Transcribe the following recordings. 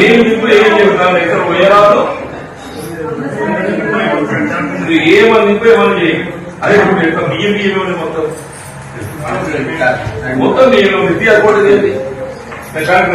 ఏం ఏం చెప్తాను ఇక్కడ ఏమని ఇప్పుడు ఏమని అదే ఇప్పుడు బియ్యం బియ్యం మొత్తం మొత్తం నేను విద్యా కూడా ఏంటి ప్రశాంత్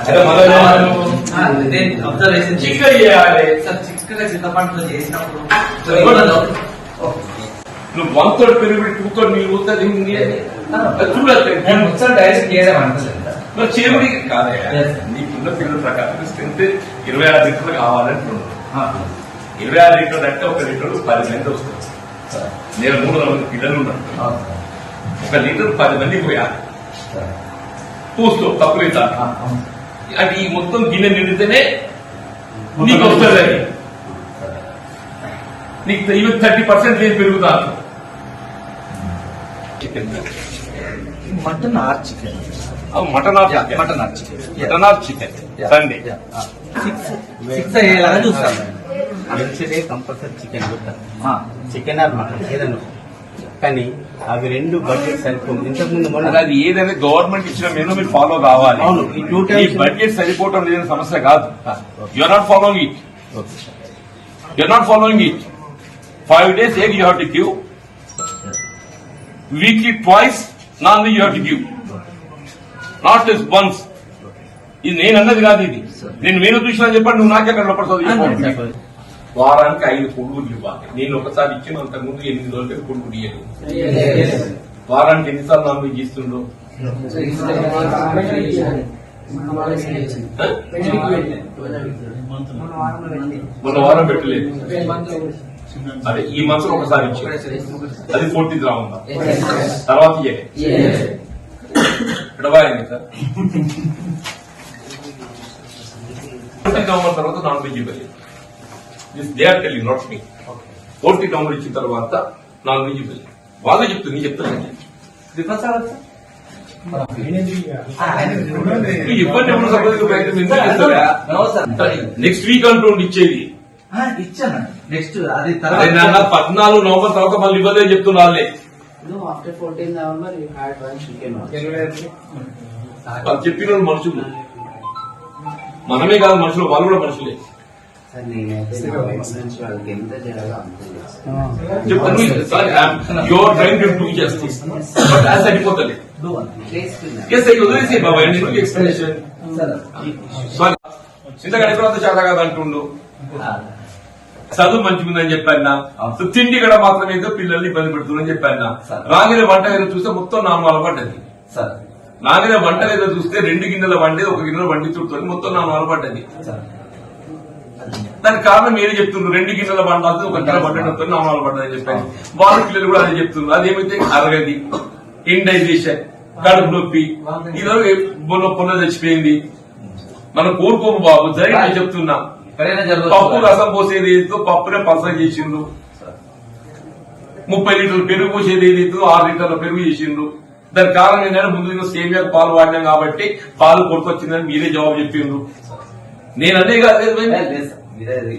అదే మళ్ళా అబ్జర్వేషన్ చిక్క చేయాలి చిక్కగా చింతపండులో చేసినప్పుడు నువ్వు వన్ థర్డ్ పెరిగి టూ థర్డ్ నీళ్ళు పోతుంది చూడాలి డైరెక్ట్ చేయడం అంటలేదు నువ్వు చేరుడి కాదే. Yes. నీకున్న పిల్లల ప్రకారం స్ట్రెంత్ ఇరవై ఆరు లీటర్లు కావాలంటున్నాడు ఇరవై ఆరు లీటర్లు అంటే ఒక లీటర్ పది మంది వస్తుంది నేను మూడు వందల పిల్లలు ఉన్నారు ఒక లీటర్ పది మంది పోయాలి. పూస్తూ తక్కువ ఇస్తాను అది మొత్తం గిన్నె నిండితేనే నీకు వస్తుంది అది. నీకు ఈవెన్ థర్టీ పర్సెంట్ లేదు పెరుగుతాను mutton or chicken. Mutton Yeah, mutton or chicken. Yeah. Mutton of chicken. Sunday six six అయ్యేలాగా చూస్తాను. Day compulsory chicken chicken or mutton. ఏదన్నా కానీ అవి రెండు బడ్జెట్ సరిపోతుంది ఇంతకుముందు మొన్న అది ఏదైనా గవర్నమెంట్ ఇచ్చిన మెనూ మీరు ఫాలో కావాలి. అవును, ఈ బడ్జెట్ సరిపోవటం లేని సమస్య కాదు. You are not following it you are not following it five days egg you have to give weekly twice non you have to give not just once ఇది నేను అన్నది కాదు ఇది. నేను మీరు చూసినా చెప్పండి నువ్వు నాకే లోపల చదువు వారానికి ఐదు కొడుకులు ఇవ్వాలి. నేను ఒకసారి ఇచ్చిన అంతకు ముందు ఎనిమిది రోజులకి కొడుకులు ఇయ్యలేదు వారానికి ఎన్నిసార్లు నాన్ వెజ్ ఇస్తుండ్రు? మొన్న వారం పెట్టలేదు. అదే ఈ మంత్ ఒకసారి ఇచ్చారు అది ఫోర్టీన్త్ రా ఉందా తర్వాత ఇయ్యలే. ఎడబాయింది సార్. ఫోర్టీన్ నవంబర్ తర్వాత నాన్ వెజ్ ఇవ్వలేదు. This they are telling not me fourteen November ఇచ్చిన తర్వాత నాన్ వెజ్ ఇవ్వలేదు వాళ్ళే చెప్తుంది నేను చెప్తాను ఇబ్బంది ఎప్పుడు సపోజ్ నెక్స్ట్ వీక్ అంటుండి ఇచ్చేది. ఇచ్చాను. అది పద్నాలుగు నవంబర్ తర్వాత మళ్ళీ ఇవ్వదే చెప్తున్నాళ్ళే No, after 14 November, you had one chicken also. వాళ్ళు చెప్పిన మనుషులు. మనమే కాదు మనుషులు వాళ్ళు కూడా మనుషులే. సార్. నేనైతే నా వైఫ్ నుంచి వాళ్ళకి ఎంత చేయాలో అంత your train to do but వదిలేసి బాబా ఎందుకు ఎక్స్ప్లెనేషన్ సారీ చేత కాదు అంటుండు చదువు మంచిగుందని చెప్పాను సో తిండి కూడా మాత్రం ఏదో పిల్లల్ని ఇబ్బంది పెడుతుందని చెప్పాను రాగిన వంట ఏదో చూస్తే మొత్తం నామాల అలవాటది నాగిన వంట ఏదో చూస్తే రెండు గిన్నెల వండేది ఒక గిన్నెల వండి చుట్టూ మొత్తం నామాల అలవాటది దానికి కారణం మీరే చెప్తున్నారు రెండు గిన్నెల వండాల్సి ఒక గిన్నెల వండడంతో నామాలు పడ్డదని చెప్పాను వాళ్ళ పిల్లలు కూడా అదే చెప్తున్నారు అదేమైతే అరగది ఇండైజేషన్ కడుపు నొప్పి ఇదో బొల్ల పొన్న చచ్చిపోయింది. మనం కోరుకోము బాబు. జరిగి చెప్తున్నా. పప్పు రసం పోసేది ఏదో పప్పునే పలస చేసిండ్రు. ముప్పై లీటర్లు పెరుగు పోసేది ఏదైతే ఆరు లీటర్ల పెరుగు చేసిండ్రు. దానికి కారణం ఏంటంటే ముందు సేమియా పాలు వాడినాం కాబట్టి పాలు కొడుకొచ్చిందని మీరే జవాబు చెప్పిండ్రు. నేను అదే కాదు మరి. ఏది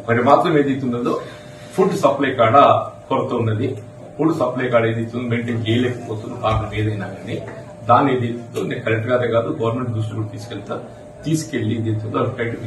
ఒకటి మాత్రం ఏదైతున్నదో ఫుడ్ సప్లై కాడ కొరత ఉన్నది. ఫుడ్ సప్లై కాడ ఏదైతుందో మెయింటైన్ చేయలేకపోతుంది కారణం ఏదైనా కానీ దాన్ని ఏదైతుందో నేను కరెక్ట్ గానే కాదు. గవర్నమెంట్ దృష్టి కూడా తీసుకెళ్తా తీసుకెళ్ళి ట్రై టు